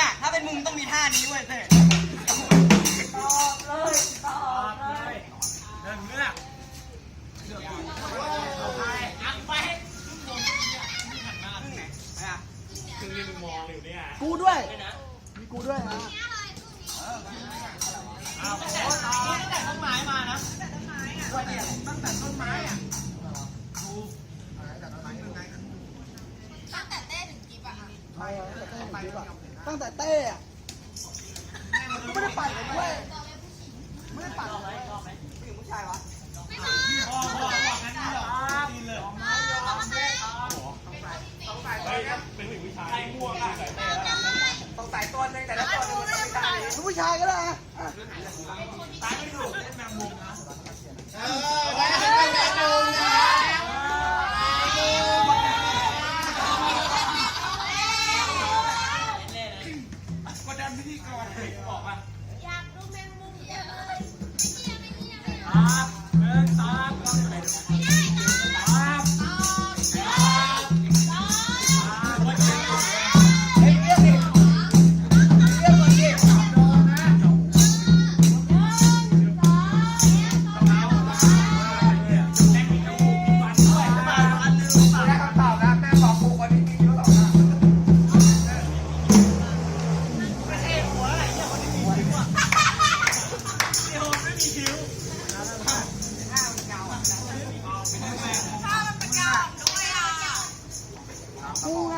อะถ้าเป็นมึงต้องมีท่านี้เว้ยเต้ตอบเลยตอบเลยหนึ่งเลือกคือนี่มึงมองอยู่เนี่ยกูด้วยมีกูด้วยนะเอาโอ้ตอบตั้งแต่ต้นไม้มานะว่าเนี่ยตั้งแต่ต้นไม้อะดูตั้งแต่เต้ถึงกิฟอะเออ ตั้งแต่เต้อะกูไม่ได้ปั่นเลยเว้ยไม่ได้ปั่นผู้หญิงผู้ชายวะพอพอพองั้นนี่หรอดีเลยผู้หญิงผู้ชายวงอะใส่เต้แล้วต้องใส่ตัวหนึงแต่ละตัวหนึงต้องใส่ผู้ชายก็ได้นะอะ ตายไม่ถูกเล่นแมงมุมนะ เออได้ได้ได้ดูนะ กดดันพิ ธีกรบอกมาอยากดูแมงมุมจังเลยตอบหนึ่งต